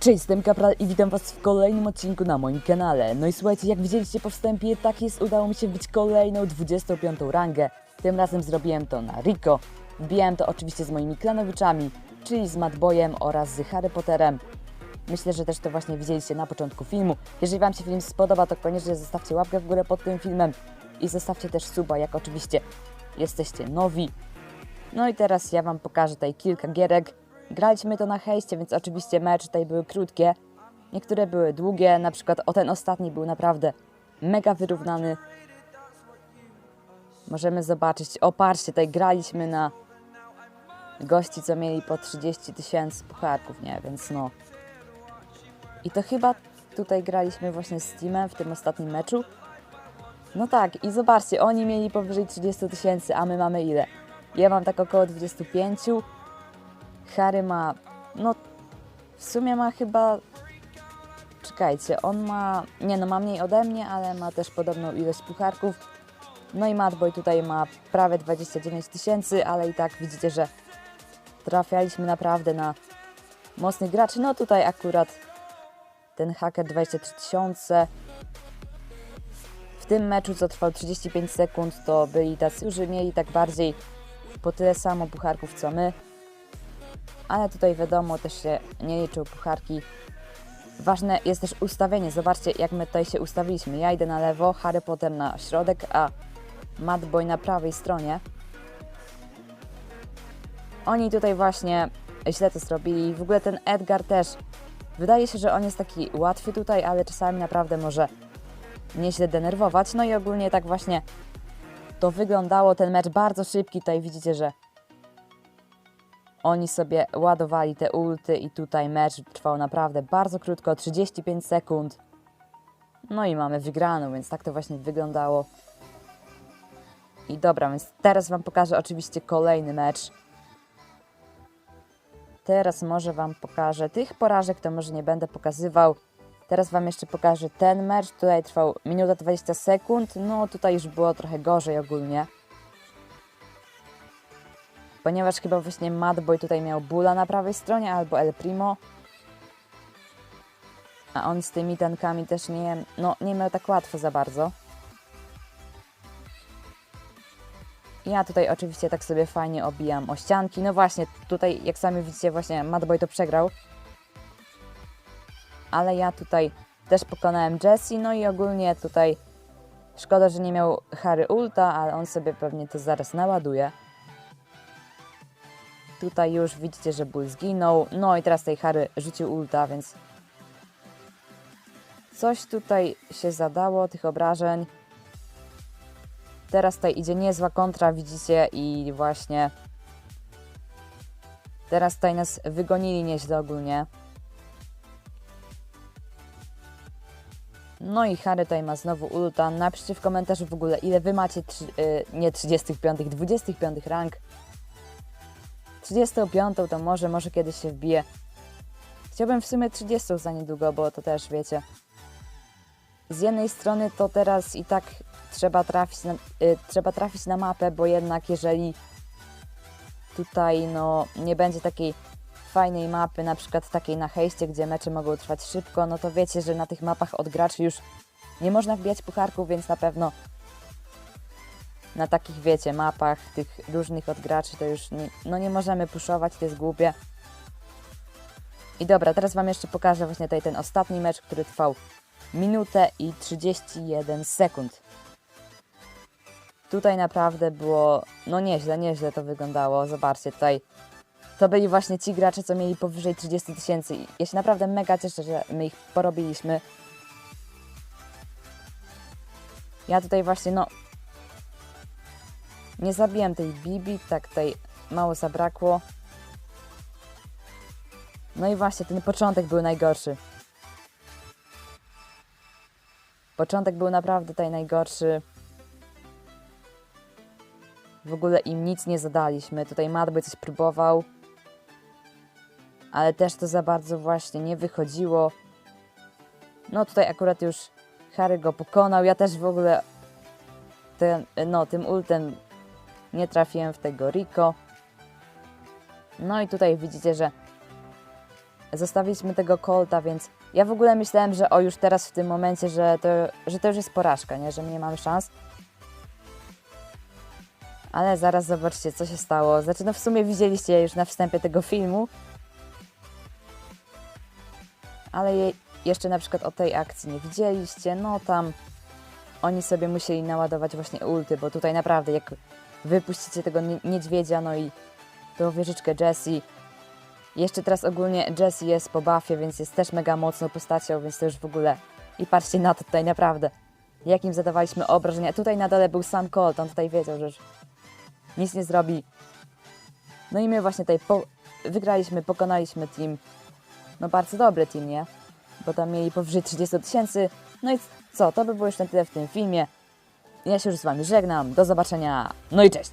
Cześć, jestem Kapral i witam was w kolejnym odcinku na moim kanale. No i słuchajcie, jak widzieliście po wstępie, tak jest, udało mi się wbić kolejną 25 rangę. Tym razem zrobiłem to na Rico. Wbijałem to oczywiście z moimi klanowiczami, czyli z Madboyem oraz z Harry Potterem. Myślę, że też to właśnie widzieliście na początku filmu. Jeżeli wam się film spodoba, to koniecznie zostawcie łapkę w górę pod tym filmem i zostawcie też suba, jak oczywiście jesteście nowi. No i teraz ja Wam pokażę tutaj kilka gierek. Graliśmy to na hejście, więc oczywiście mecze tutaj były krótkie. Niektóre były długie, na przykład o ten ostatni był naprawdę mega wyrównany. Możemy zobaczyć, o patrzcie, tutaj graliśmy na gości, co mieli po 30 tysięcy pucharków, nie, więc no. I to chyba tutaj graliśmy właśnie z Steamem w tym ostatnim meczu. No tak, i zobaczcie, oni mieli powyżej 30 tysięcy, a my mamy ile? Ja mam tak około 25. Harry ma, no w sumie ma chyba, czekajcie, on ma, nie no ma mniej ode mnie, ale ma też podobną ilość pucharków. No i Madboy tutaj ma prawie 29 tysięcy, ale i tak widzicie, że trafialiśmy naprawdę na mocnych graczy. No tutaj akurat ten haker 23 tysiące. W tym meczu, co trwał 35 sekund, to byli tacy, którzy mieli tak bardziej po tyle samo pucharków co my. Ale tutaj wiadomo, też się nie liczą pucharki. Ważne jest też ustawienie. Zobaczcie, jak my tutaj się ustawiliśmy. Ja idę na lewo, Harry Potter na środek, a Madboy na prawej stronie. Oni tutaj właśnie źle to zrobili. W ogóle ten Edgar też. Wydaje się, że on jest taki łatwy tutaj, ale czasami naprawdę może nieźle denerwować. No i ogólnie tak właśnie to wyglądało. Ten mecz bardzo szybki. Tutaj widzicie, że oni sobie ładowali te ulty i tutaj mecz trwał naprawdę bardzo krótko, 35 sekund. No i mamy wygraną, więc tak to właśnie wyglądało. I dobra, więc teraz Wam pokażę oczywiście kolejny mecz. Teraz może Wam pokażę tych porażek, to może nie będę pokazywał. Teraz Wam jeszcze pokażę ten mecz. Tutaj trwał minuta 20 sekund. No tutaj już było trochę gorzej ogólnie. Ponieważ chyba właśnie Madboy tutaj miał Bula na prawej stronie albo El Primo. A on z tymi tankami też nie, no, nie miał tak łatwo za bardzo. Ja tutaj oczywiście tak sobie fajnie obijam o ścianki. No właśnie, tutaj jak sami widzicie właśnie Madboy to przegrał. Ale ja tutaj też pokonałem Jesse, no i ogólnie tutaj szkoda, że nie miał Harry ulta, ale on sobie pewnie to zaraz naładuje. Tutaj już widzicie, że Bull zginął. No i teraz tej Harry rzucił ulta, więc coś tutaj się zadało, tych obrażeń. Teraz tutaj idzie niezła kontra, widzicie, i właśnie teraz tutaj nas wygonili nieźle ogólnie. No i Harry tutaj ma znowu ulta. Napiszcie w komentarzu w ogóle, ile wy macie, trzy, y, nie 35, 25 rank. 35 to może, może kiedyś się wbije. Chciałbym w sumie 30 za niedługo, bo to też wiecie. Z jednej strony to teraz i tak trzeba trafić na, y, trzeba trafić na mapę, bo jednak jeżeli tutaj no nie będzie takiej fajnej mapy, na przykład takiej na hejście, gdzie mecze mogą trwać szybko, no to wiecie, że na tych mapach od graczy już nie można wbijać pucharków, więc na pewno na takich, wiecie, mapach tych różnych od graczy to już nie, no nie możemy puszować, to jest głupie. I dobra, teraz Wam jeszcze pokażę właśnie tutaj ten ostatni mecz, który trwał minutę i 31 sekund. Tutaj naprawdę było, no nieźle, nieźle to wyglądało. Zobaczcie, tutaj to byli właśnie ci gracze, co mieli powyżej 30 tysięcy. Ja się naprawdę mega cieszę, że my ich porobiliśmy. Ja tutaj właśnie, no, nie zabiłem tej Bibi, tak tutaj mało zabrakło. No i właśnie, ten początek był najgorszy. Początek był naprawdę tutaj najgorszy. W ogóle im nic nie zadaliśmy. Tutaj Madby coś próbował. Ale też to za bardzo właśnie nie wychodziło. No tutaj akurat już Harry go pokonał. Ja też w ogóle ten, no, tym ultem nie trafiłem w tego Rico. No i tutaj widzicie, że zostawiliśmy tego Colta, więc ja w ogóle myślałem, że o już teraz w tym momencie, że to, że to już jest porażka, nie? że my nie mamy szans. Ale zaraz zobaczcie, co się stało. Znaczy, no w sumie widzieliście już na wstępie tego filmu. Ale je, jeszcze na przykład o tej akcji nie widzieliście. No tam oni sobie musieli naładować właśnie ulty, bo tutaj naprawdę jak wypuścicie tego nie- niedźwiedzia, no i tą wieżyczkę Jessie. Jeszcze teraz ogólnie Jessie jest po buffie, więc jest też mega mocną postacią, więc to już w ogóle... I patrzcie na to tutaj naprawdę, jakim zadawaliśmy obrażenia. Tutaj na dole był sam Colt, on tutaj wiedział, że nic nie zrobi. No i my właśnie tutaj po... wygraliśmy, pokonaliśmy team. No bardzo dobry team, nie? Bo tam mieli powyżej 30 tysięcy. No i co, to by było już na tyle w tym filmie. Ja się już z Wami żegnam. Do zobaczenia. No i cześć!